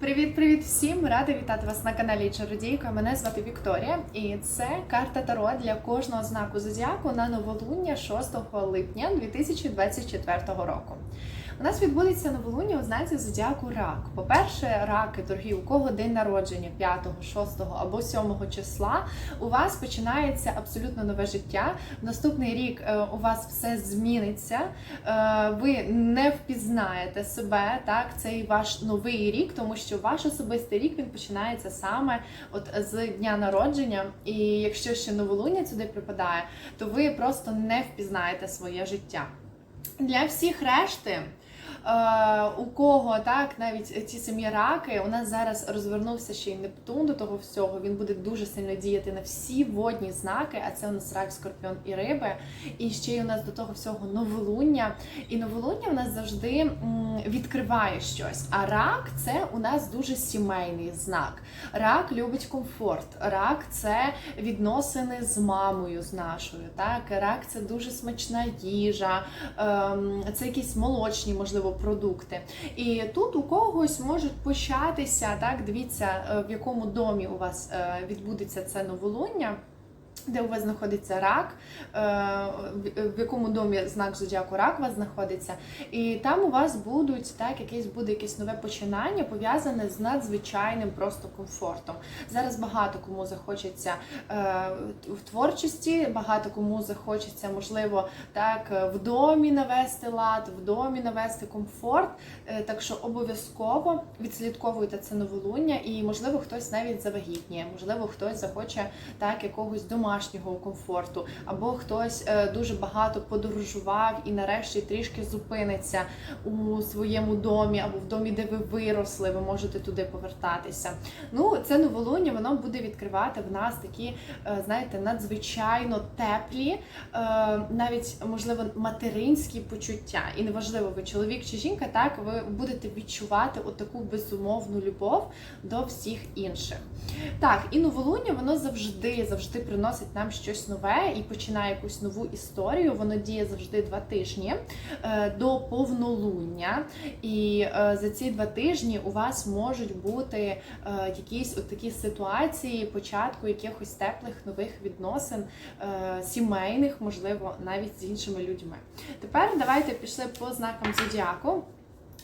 Привіт-привіт всім! Рада вітати вас на каналі Чародійка. Мене звати Вікторія, і це карта Таро для кожного знаку зодіаку на новолуння 6 липня 2024 року. У нас відбудеться новолуння у знаці зодіаку рак. По-перше, раки, дорогі, у кого день народження 5, 6 або 7 числа, у вас починається абсолютно нове життя. В наступний рік е, у вас все зміниться. Е, Ви не впізнаєте себе, так, цей ваш новий рік, тому що ваш особистий рік він починається саме от з дня народження. І якщо ще новолуння сюди припадає, то ви просто не впізнаєте своє життя. Для всіх решти. Е, у кого так навіть ті самі раки, у нас зараз розвернувся ще й Нептун до того всього. Він буде дуже сильно діяти на всі водні знаки. А це у нас рак, скорпіон і риби. І ще й у нас до того всього новолуння. І новолуння у нас завжди відкриває щось. А рак це у нас дуже сімейний знак. Рак любить комфорт. Рак це відносини з мамою, з нашою. Так, рак це дуже смачна їжа, ем, це якісь молочні, можливо, продукти. І тут у когось можуть початися, так, дивіться, е, в якому домі у вас е, відбудеться це новолуння. Де у вас знаходиться рак, е, в- якому домі знак зодіаку рак у вас знаходиться, і там у вас будуть так, якесь буде якесь нове починання пов'язане з надзвичайним просто комфортом. Зараз багато кому захочеться е, в творчості, багато кому захочеться, можливо, так в домі навести лад, в домі навести комфорт. Е, Так що обов'язково відслідковуйте це новолуння, і можливо хтось навіть завагітніє, можливо, хтось захоче так якогось домашнього комфорту, або хтось е, дуже багато подорожував і нарешті трішки зупиниться у своєму домі або в домі, де ви виросли, ви можете туди повертатися. Ну, це новолуння, воно буде відкривати в нас такі, е, знаєте, надзвичайно теплі, е, навіть можливо материнські почуття. І неважливо, ви чоловік чи жінка, так ви будете відчувати отаку безумовну любов до всіх інших. Так, і новолуння воно завжди завжди приносить нам щось нове і починає якусь нову історію. Воно діє завжди два тижні е, до повнолуння. І е, за ці два тижні у вас можуть бути е, якісь от такі ситуації початку якихось теплих нових відносин, е, сімейних, можливо, навіть з іншими людьми. Тепер давайте пішли по знакам зодіаку.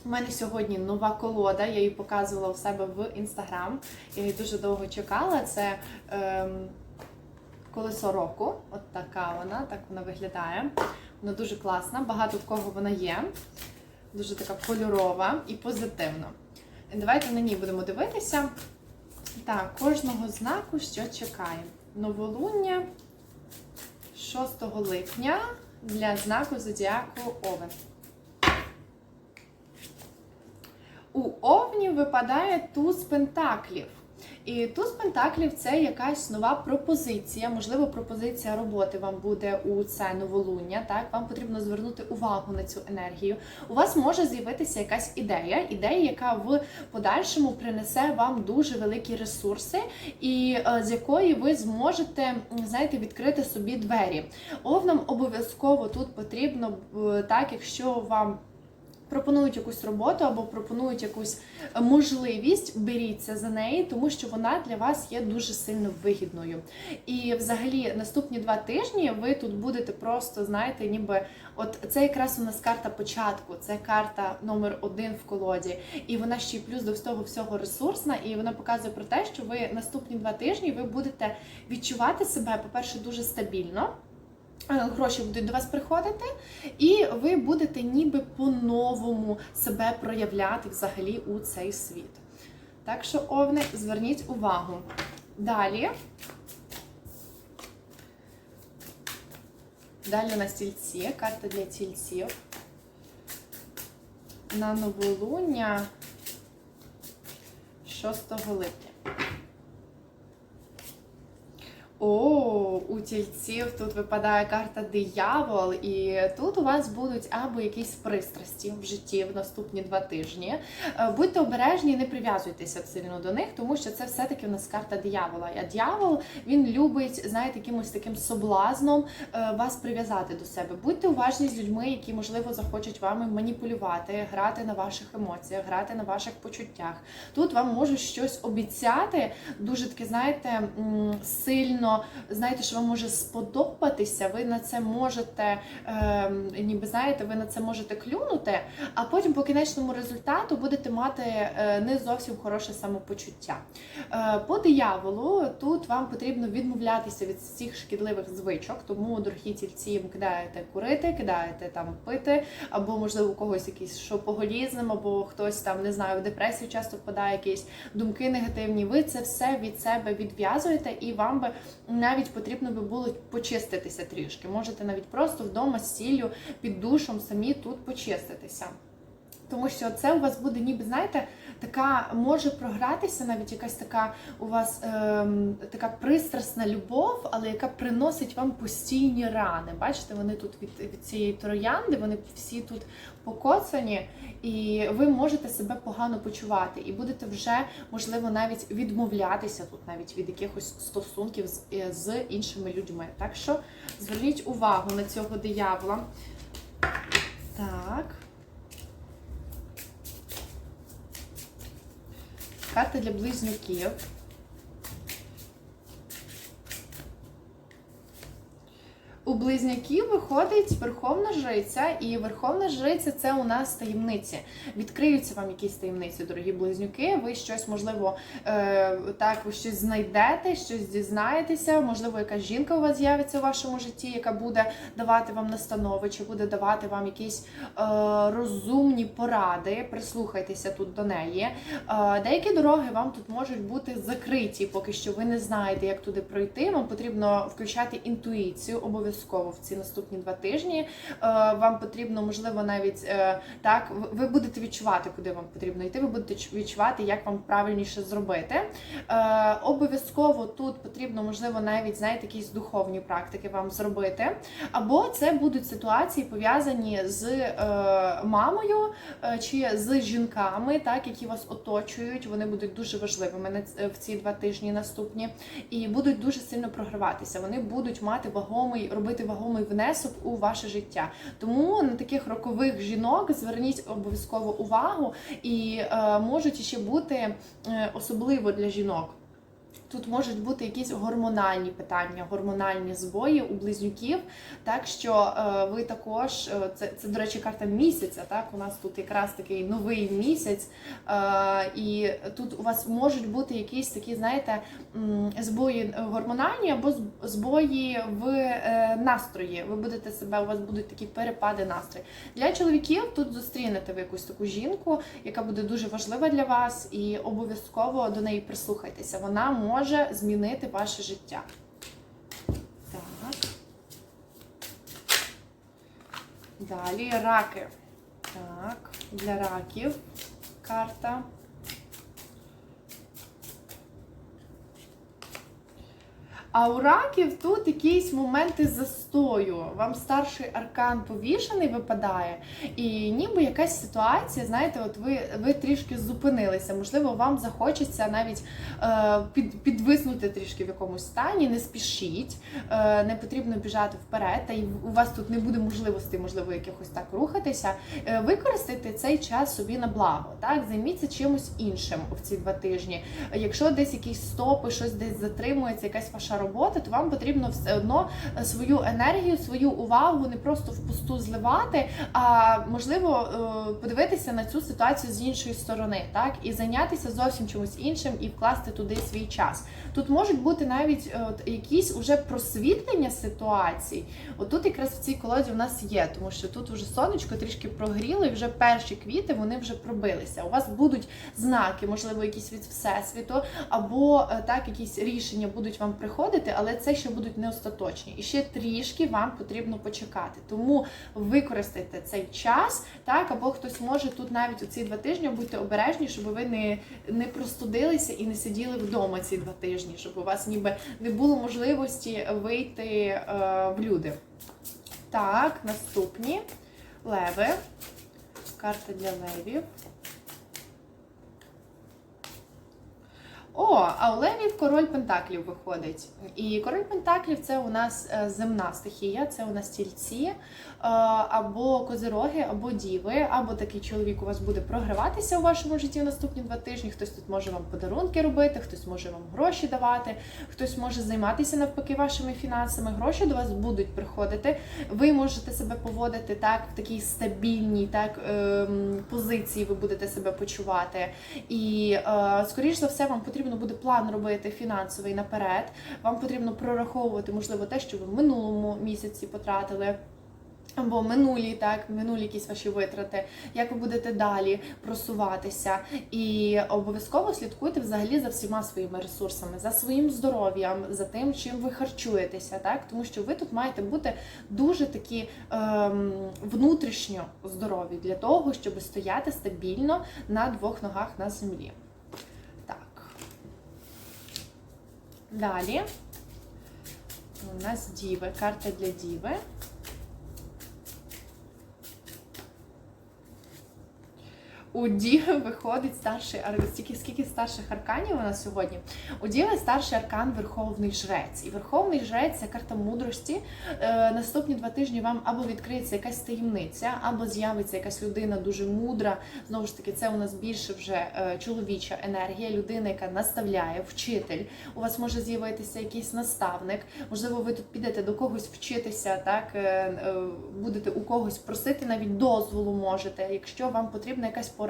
У мене сьогодні нова колода, я її показувала у себе в інстаграм. Я її дуже довго чекала. Це ем, колесо року. От така вона, так вона виглядає. Вона дуже класна, багато в кого вона є. Дуже така кольорова і позитивна. Давайте на ній будемо дивитися. Так, кожного знаку що чекає. Новолуння 6 липня для знаку зодіаку Овен. У Овні випадає туз пентаклів. І туз пентаклів це якась нова пропозиція, можливо, пропозиція роботи вам буде у це новолуння. Так, вам потрібно звернути увагу на цю енергію. У вас може з'явитися якась ідея, ідея, яка в подальшому принесе вам дуже великі ресурси, і е, з якої ви зможете, знаєте, відкрити собі двері. Овнам обов'язково тут потрібно е, так, якщо вам пропонують якусь роботу або пропонують якусь можливість, беріться за неї, тому що вона для вас є дуже сильно вигідною. І взагалі наступні два тижні ви тут будете просто, знаєте, ніби от це якраз у нас карта початку, це карта номер один в колоді. І вона ще й плюс до того всього ресурсна, і вона показує про те, що ви наступні два тижні ви будете відчувати себе, по-перше, дуже стабільно. Е, Гроші будуть до вас приходити, і ви будете ніби по-новому себе проявляти взагалі у цей світ. Так що, овни, зверніть увагу. Далі. Далі у нас тільці, карта для тільців. На новолуння 6 липня. О, у тільців тут випадає карта диявол, і тут у вас будуть або якісь пристрасті в житті в наступні два тижні. Е, Будьте обережні, не прив'язуйтеся сильно до них, тому що це все-таки у нас карта диявола. А диявол він любить, знаєте, якимось таким соблазном е, вас прив'язати до себе. Будьте уважні з людьми, які можливо захочуть вами маніпулювати, грати на ваших емоціях, грати на ваших почуттях. Тут вам можуть щось обіцяти, дуже таке, знаєте, сильно знаєте, що вам може сподобатися. Ви на це можете, е, ніби знаєте, ви на це можете клюнути, а потім по кінечному результату будете мати е, не зовсім хороше самопочуття. Е, По дияволу тут вам потрібно відмовлятися від всіх шкідливих звичок, тому, дорогі тільці, кидаєте курити, кидаєте там пити, або можливо у когось якийсь шопоголізм, або хтось там не знаю, в депресію часто впадає, якісь думки негативні. Ви це все від себе відв'язуєте, і вам би навіть потрібно би було почиститися трішки. Можете навіть просто вдома з сіллю під душом самі тут почиститися. Тому що це у вас буде, ніби знаєте, така може програтися, навіть якась така у вас ем, така пристрасна любов, але яка приносить вам постійні рани. Бачите, вони тут від, від цієї троянди, вони всі тут покоцані, і ви можете себе погано почувати, і будете вже можливо навіть відмовлятися тут, навіть від якихось стосунків з, е, з іншими людьми. Так що зверніть увагу на цього диявола. Так. Карта для близнюків. У близняків виходить Верховна Жриця, і Верховна Жриця це у нас таємниці. Відкриються вам якісь таємниці, дорогі близнюки. Ви щось, можливо, е, так, ви щось знайдете, щось дізнаєтеся. Можливо, якась жінка у вас з'явиться у вашому житті, яка буде давати вам настанови, чи буде давати вам якісь е, розумні поради. Прислухайтеся тут до неї. Е, деякі дороги вам тут можуть бути закриті, поки що ви не знаєте, як туди пройти. Вам потрібно включати інтуїцію обов'язково в ці наступні два тижні. Е, Вам потрібно, можливо, навіть е, так, ви- будете відчувати, куди вам потрібно йти. Ви будете відчувати, як вам правильніше зробити. Е, Обов'язково тут потрібно, можливо, навіть знаєте, якісь духовні практики вам зробити. Або це будуть ситуації пов'язані з мамою чи з жінками, так які вас оточують. Вони будуть дуже важливими в ці два тижні наступні і будуть дуже сильно програватися. Вони будуть мати вагомий, робити вагомий внесок у ваше життя. Тому на таких рокових жінок зверніть обов'язково увагу, і е, можуть ще бути е, особливо для жінок. Тут можуть бути якісь гормональні питання, гормональні збої у близнюків. Так що е, ви також е, це, це, до речі, карта місяця. Так, у нас тут якраз такий новий місяць, е, і тут у вас можуть бути якісь такі, знаєте, збої гормональні або збої в настрої. Ви будете себе, у вас будуть такі перепади настрою. Для чоловіків тут зустрінете ви якусь таку жінку, яка буде дуже важлива для вас, і обов'язково до неї прислухайтеся. Вона може змінити ваше життя. Так. Далі раки. Так, для раків карта. А у раків тут якісь моменти застою. Вам старший аркан повішений випадає, і ніби якась ситуація, знаєте, от ви, ви трішки зупинилися. Можливо, вам захочеться навіть е, під, підвиснути трішки в якомусь стані, не спішіть, е, не потрібно біжати вперед, та й у вас тут не буде можливості, можливо, якихось так рухатися. Е, використайте цей час собі на благо. Так, займіться чимось іншим в ці два тижні. Якщо десь якісь стопи, щось десь затримується, якась ваша робота, то вам потрібно все одно свою енергію, свою увагу не просто впусту зливати, а можливо е, подивитися на цю ситуацію з іншої сторони, так і зайнятися зовсім чимось іншим і вкласти туди свій час. Тут можуть бути навіть е, якісь уже просвітлення ситуацій. Отут якраз в цій колоді в нас є, тому що тут вже сонечко трішки прогріло, і вже перші квіти вони вже пробилися. У вас будуть знаки, можливо, якісь від всесвіту, або е, так якісь рішення будуть вам приходити. але це ще будуть не остаточні. І ще трішки вам потрібно почекати. Тому використайте цей час, так, або хтось може тут навіть у ці два тижні бути обережні, щоб ви не, не простудилися і не сиділи вдома ці два тижні, щоб у вас ніби не було можливості вийти е, в люди. Так, наступні леви. Карта для левів. О, а у Левів король Пентаклів виходить. І король Пентаклів це у нас е, земна стихія, це у нас тільці, е, або козироги, або діви, або такий чоловік у вас буде програватися у вашому житті в наступні два тижні. Хтось тут може вам подарунки робити, хтось може вам гроші давати, хтось може займатися навпаки вашими фінансами. Гроші до вас будуть приходити. Ви можете себе поводити так в такій стабільній так ем, позиції. Ви будете себе почувати. І е, скоріш за все, вам потрібно буде план робити фінансовий наперед. Вам потрібно прораховувати, можливо, те, що ви в минулому місяці потратили. Або минулі, так, минулі якісь ваші витрати, як ви будете далі просуватися, і обов'язково слідкуйте взагалі за всіма своїми ресурсами, за своїм здоров'ям, за тим, чим ви харчуєтеся, так тому що ви тут маєте бути дуже такі ем, внутрішньо здорові для того, щоб стояти стабільно на двох ногах на землі. Так. Далі у нас діви, карта для діви. У Діви виходить старший. Стільки скільки старших арканів у нас сьогодні. У Діви старший аркан Верховний Жрець. І Верховний Жрець це карта мудрості. Е, наступні два тижні вам або відкриється якась таємниця, або з'явиться якась людина дуже мудра. Знову ж таки, це у нас більше вже е, чоловіча енергія, людина, яка наставляє, вчитель. У вас може з'явитися якийсь наставник. Можливо, ви тут підете до когось вчитися, так е, е, будете у когось просити навіть дозволу можете. Якщо вам потрібна якась порада,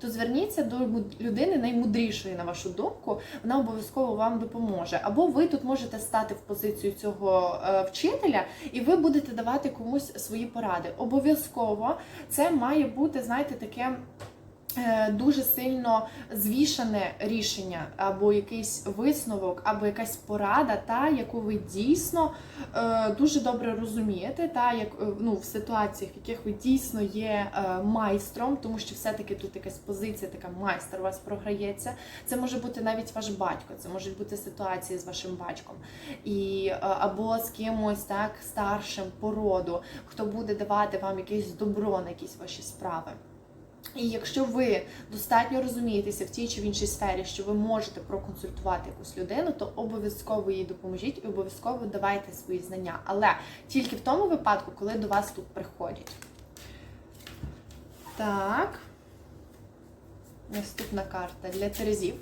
то зверніться до людини наймудрішої, на вашу думку, вона обов'язково вам допоможе. Або ви тут можете стати в позицію цього е, вчителя, і ви будете давати комусь свої поради. Обов'язково це має бути, знаєте, таке. Е, Дуже сильно звішане рішення, або якийсь висновок, або якась порада, та яку ви дійсно е, дуже добре розумієте, та як е, ну в ситуаціях, в яких ви дійсно є майстром, тому що все-таки тут якась позиція, така майстер у вас програється. Це може бути навіть ваш батько, це можуть бути ситуації з вашим батьком, і або з кимось так старшим по роду, хто буде давати вам якесь добро на якісь ваші справи. І якщо ви достатньо розумієтеся в тій чи в іншій сфері, що ви можете проконсультувати якусь людину, то обов'язково їй допоможіть і обов'язково давайте свої знання. Але тільки в тому випадку, коли до вас тут приходять. Так. Наступна карта для Терезів.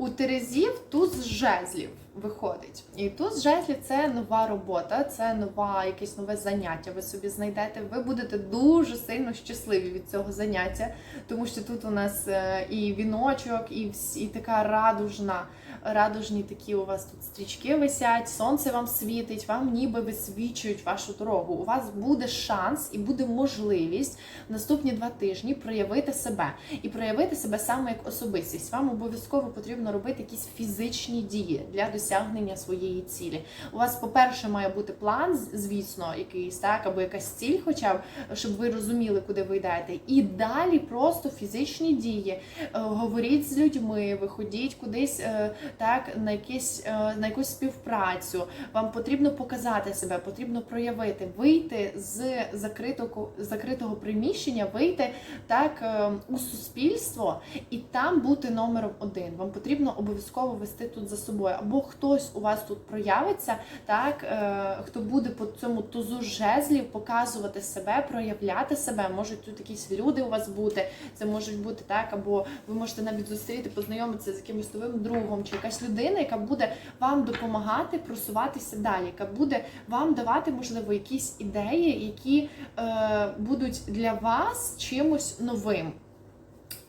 У Терезів туз жезлів виходить. І туз жезлів це нова робота, це нова, якесь нове заняття. Ви собі знайдете. Ви будете дуже сильно щасливі від цього заняття, тому що тут у нас е, і віночок, і, всі, і така радужна, радужні такі у вас тут стрічки висять, сонце вам світить, вам ніби висвічують вашу дорогу. У вас буде шанс і буде можливість в наступні два тижні проявити себе і проявити себе саме як особистість. Вам обов'язково потрібно робити якісь фізичні дії для досягнення своєї цілі. У вас, по-перше, має бути план, звісно, якийсь так, або якась ціль, хоча б щоб ви розуміли, куди ви йдете. І далі просто фізичні дії. Е, Говоріть з людьми, виходіть кудись е, так на якісь е, на якусь співпрацю. Вам потрібно показати себе, потрібно проявити, вийти з закритого закритого приміщення, вийти так е, у суспільство і там бути номером один. Вам потрібно обов'язково вести тут за собою. Або хтось у вас тут проявиться, так е, хто буде по цьому тузу жезлів показувати себе, проявляти себе. Можуть тут якісь люди у вас бути. Це можуть бути так, або ви можете навіть зустріти, познайомитися з якимось новим другом, чи якась людина, яка буде вам допомагати просуватися далі, яка буде вам давати, можливо, якісь ідеї, які е, будуть для вас чимось новим.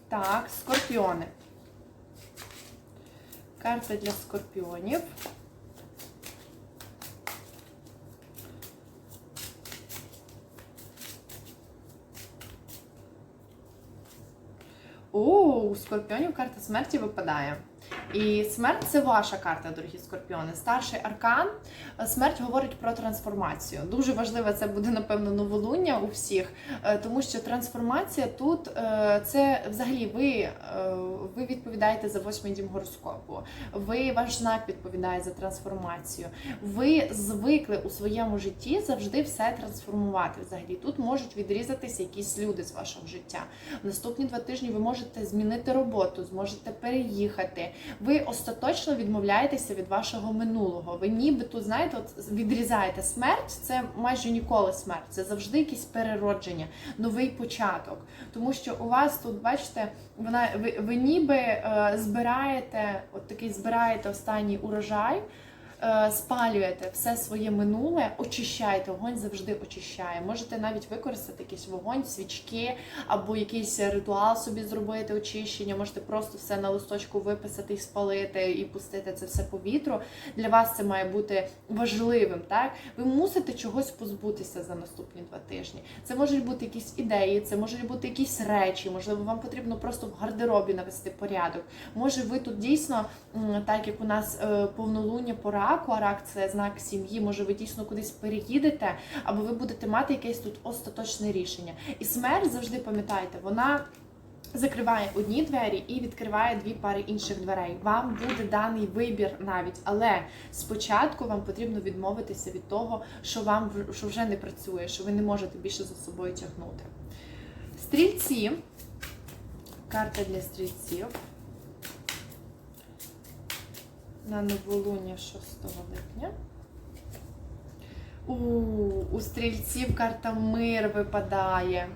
Так, скорпіони. Карта для скорпіонів. О, у скорпіонів карта смерті випадає. І смерть це ваша карта, дорогі скорпіони. Старший аркан. Смерть говорить про трансформацію. Дуже важливе це буде, напевно, новолуння у всіх, е, тому що трансформація тут е, це взагалі ви, е, ви відповідаєте за восьмий дім гороскопу. Ви ваш знак відповідає за трансформацію. Ви звикли у своєму житті завжди все трансформувати. Взагалі тут можуть відрізатися якісь люди з вашого життя. В наступні два тижні ви можете змінити роботу, зможете переїхати. Ви остаточно відмовляєтеся від вашого минулого. Ви ніби тут, знаєте, от відрізаєте смерть. Це майже ніколи смерть. Це завжди якесь переродження, новий початок. Тому що у вас тут, бачите, вона ви, ви ніби е, збираєте, от такий збираєте останній урожай. Е, Спалюєте все своє минуле, очищаєте. Вогонь завжди очищає. Можете навіть використати якийсь вогонь, свічки або якийсь ритуал собі зробити очищення. Можете просто все на листочку виписати і спалити, і пустити це все по вітру. Для вас це має бути важливим. Так ви мусите чогось позбутися за наступні два тижні. Це можуть бути якісь ідеї, це можуть бути якісь речі. Можливо, вам потрібно просто в гардеробі навести порядок. Може, ви тут дійсно, так як у нас е, повнолуння по раку, а рак це знак сім'ї. Може, ви дійсно кудись переїдете, або ви будете мати якесь тут остаточне рішення. І смерть завжди пам'ятайте, вона. Закриває одні двері і відкриває дві пари інших дверей. Вам буде даний вибір навіть, але спочатку вам потрібно відмовитися від того, що вам що вже не працює, що ви не можете більше за собою тягнути. Стрільці. Карта для стрільців. На новолуння 6 липня. У, у стрільців карта мир випадає.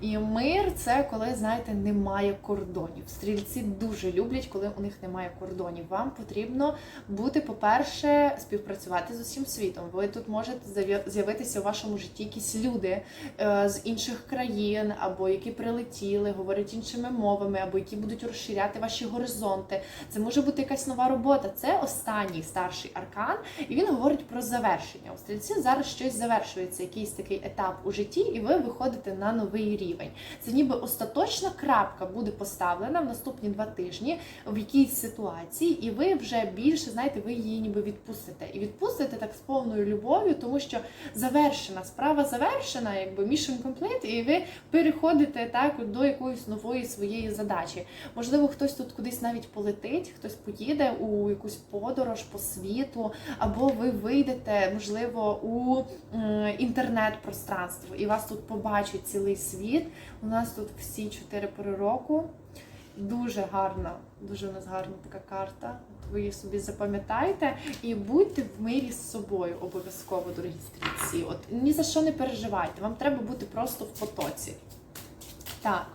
І мир це коли, знаєте, немає кордонів. Стрільці дуже люблять, коли у них немає кордонів. Вам потрібно бути, по-перше, співпрацювати з усім світом. Ви тут можете з'явитися у вашому житті якісь люди е, з інших країн, або які прилетіли, говорять іншими мовами, або які будуть розширяти ваші горизонти. Це може бути якась нова робота. Це останній старший аркан, і він говорить про завершення. У стрільців зараз щось завершується, якийсь такий етап у житті, і ви виходите на новий рівень. Це ніби остаточна крапка буде поставлена в наступні два тижні в якійсь ситуації, і ви вже більше знаєте, ви її ніби відпустите. І відпустите так з повною любов'ю, тому що завершена справа завершена, якби mission complete, і ви переходите так до якоїсь нової своєї задачі. Можливо, хтось тут кудись навіть полетить, хтось поїде у якусь подорож по світу, або ви вийдете, можливо, у м, інтернет-пространство, і вас тут побачить цілий світ. У нас тут всі чотири пори року. Дуже гарна, дуже у нас гарна така карта. Ви її собі запам'ятайте і будьте в мирі з собою обов'язково, дорогі стрільці. От ні за що не переживайте, вам треба бути просто в потоці. Так.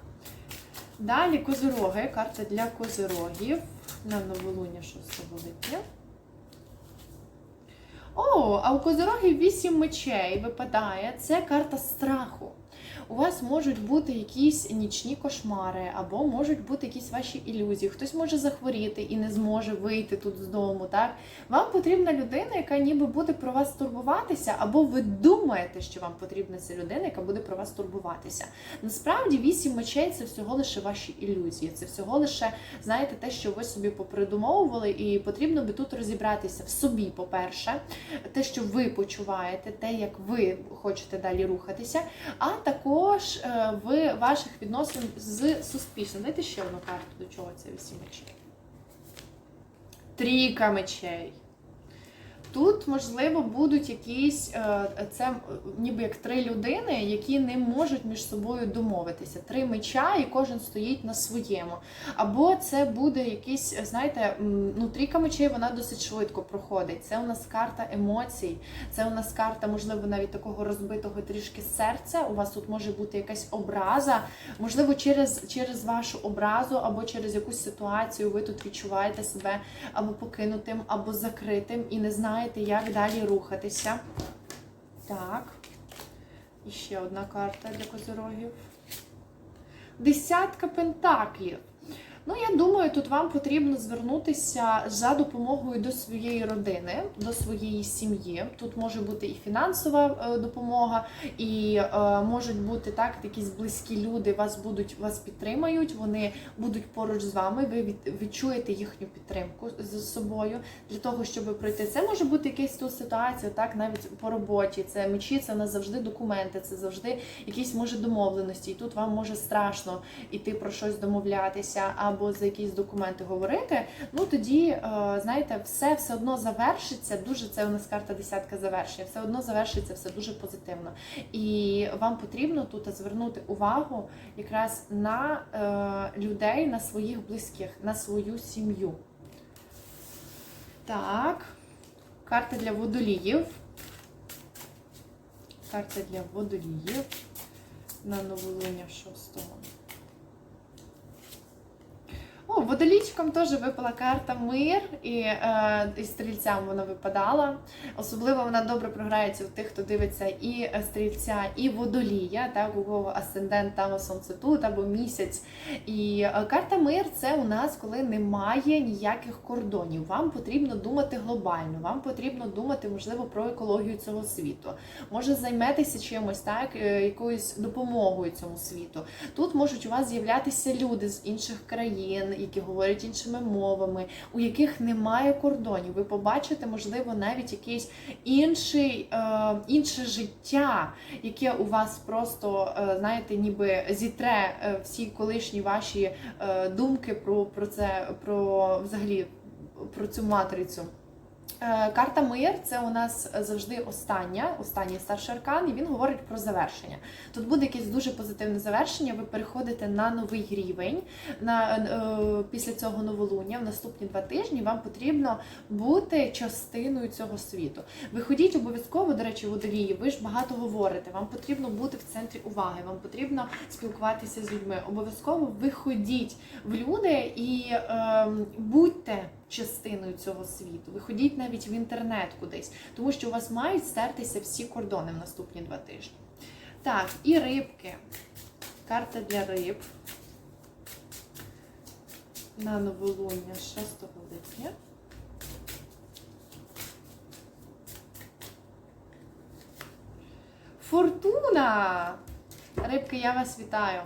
Далі козироги, карта для козирогів на новолуння 6 липня. О, а у козороги вісім мечей випадає. Це карта страху. У вас можуть бути якісь нічні кошмари, або можуть бути якісь ваші ілюзії. Хтось може захворіти і не зможе вийти тут з дому. Так вам потрібна людина, яка ніби буде про вас турбуватися, або ви думаєте, що вам потрібна ця людина, яка буде про вас турбуватися. Насправді, вісім мечей це всього лише ваші ілюзії. Це всього лише, знаєте, те, що ви собі попридумовували, і потрібно би тут розібратися в собі, по-перше, те, що ви почуваєте, те, як ви хочете далі рухатися, а також е, в ваших відносин з суспільством. Дайте ще одну карту, до чого це вісім мечей. Трійка мечей. Тут, можливо, будуть якісь е, це ніби як три людини, які не можуть між собою домовитися. Три меча, і кожен стоїть на своєму. Або це буде якийсь, знаєте, ну трійка мечей вона досить швидко проходить. Це у нас карта емоцій, це у нас карта, можливо, навіть такого розбитого трішки серця. У вас тут може бути якась образа. Можливо, через, через вашу образу або через якусь ситуацію ви тут відчуваєте себе або покинутим, або закритим і не знаєте, як далі рухатися. Так. І ще одна карта для козирогів. Десятка пентаклів. Ну, я думаю, тут вам потрібно звернутися за допомогою до своєї родини, до своєї сім'ї. Тут може бути і фінансова е, допомога, і е, можуть бути так, якісь близькі люди вас будуть вас підтримають, вони будуть поруч з вами. Ви від, відчуєте їхню підтримку з собою для того, щоб пройти. Це може бути якась ту ситуація, так навіть по роботі. Це мечі, це не завжди документи, це завжди якісь може домовленості. І тут вам може страшно іти про щось домовлятися або за якісь документи говорити. Ну тоді, е, знаєте, все все одно завершиться. Дуже це у нас карта десятка завершення. Все одно завершиться все дуже позитивно. І вам потрібно тут звернути увагу якраз на е, людей, на своїх близьких, на свою сім'ю. Так, карта для водоліїв. Карта для водоліїв на новолуння 6 О, водолічкам теж випала карта мир, і, е, і стрільцям вона випадала. Особливо вона добре програється в тих, хто дивиться і е, стрільця, і водолія, так, у кого асцендент там сонце тут або місяць. І е, карта мир це у нас, коли немає ніяких кордонів. Вам потрібно думати глобально, вам потрібно думати, можливо, про екологію цього світу. Може займетеся чимось, так, е, якоюсь допомогою цьому світу. Тут можуть у вас з'являтися люди з інших країн, які говорять іншими мовами, у яких немає кордонів. Ви побачите, можливо, навіть якийсь інший, е, інше життя, яке у вас просто, е, знаєте, ніби зітре е, всі колишні ваші е, думки про, про це, про взагалі про цю матрицю. Е, Карта мир це у нас завжди остання, останній старший аркан, і він говорить про завершення. Тут буде якесь дуже позитивне завершення. Ви переходите на новий рівень на е, після цього новолуння. В наступні два тижні вам потрібно бути частиною цього світу. Виходіть обов'язково, до речі, водолії. Ви ж багато говорите. Вам потрібно бути в центрі уваги. Вам потрібно спілкуватися з людьми. Обов'язково виходіть в люди і е, будьте частиною цього світу. Виходіть навіть в інтернет кудись, тому що у вас мають стертися всі кордони в наступні два тижні. Так, і рибки. Карта для риб. На новолуння 6 липня. Фортуна! Рибки, я вас вітаю.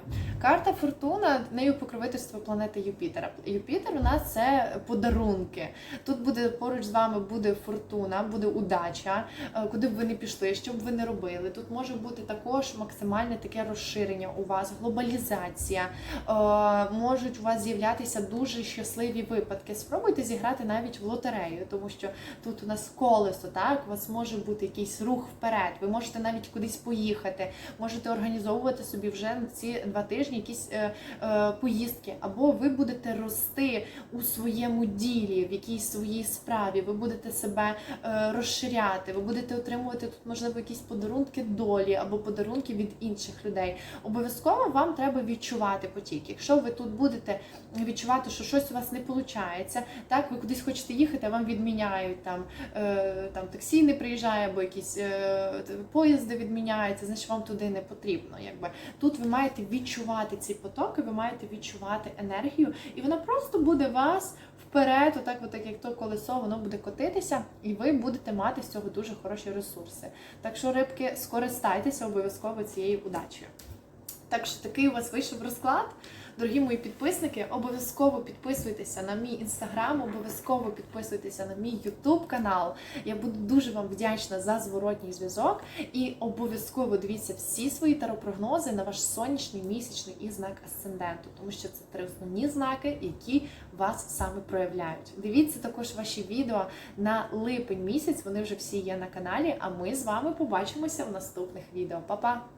Карта Фортуна нею покровительство планети Юпітера. Юпітер у нас це подарунки. Тут буде поруч з вами буде фортуна, буде удача, е, куди б ви не пішли, що б ви не робили. Тут може бути також максимальне таке розширення у вас, глобалізація. Е, Можуть у вас з'являтися дуже щасливі випадки. Спробуйте зіграти навіть в лотерею, тому що тут у нас колесо, так у вас може бути якийсь рух вперед. Ви можете навіть кудись поїхати, можете організовувати собі вже ці два тижні якісь е, е, поїздки, або ви будете рости у своєму ділі, в якійсь своїй справі, ви будете себе е, розширяти, ви будете отримувати тут, можливо, якісь подарунки долі або подарунки від інших людей. Обов'язково вам треба відчувати потік. Якщо ви тут будете відчувати, що щось у вас не виходить, так ви кудись хочете їхати, а вам відміняють там, е, там таксі не приїжджає, або якісь е, поїзди відміняються, значить вам туди не потрібно. Якби тут ви маєте відчувати ці потоки, ви маєте відчувати енергію, і вона просто буде вас вперед, отак, отак як то колесо, воно буде котитися, і ви будете мати з цього дуже хороші ресурси. Так що, рибки, скористайтеся обов'язково цією удачею. Так що такий у вас вийшов розклад. Дорогі мої підписники, обов'язково підписуйтеся на мій інстаграм, обов'язково підписуйтеся на мій ютуб канал. Я буду дуже вам вдячна за зворотній зв'язок. І обов'язково дивіться всі свої таропрогнози на ваш сонячний, місячний і знак асценденту, тому що це три основні знаки, які вас саме проявляють. Дивіться також ваші відео на липень місяць. Вони вже всі є на каналі. А ми з вами побачимося в наступних відео. Па-па!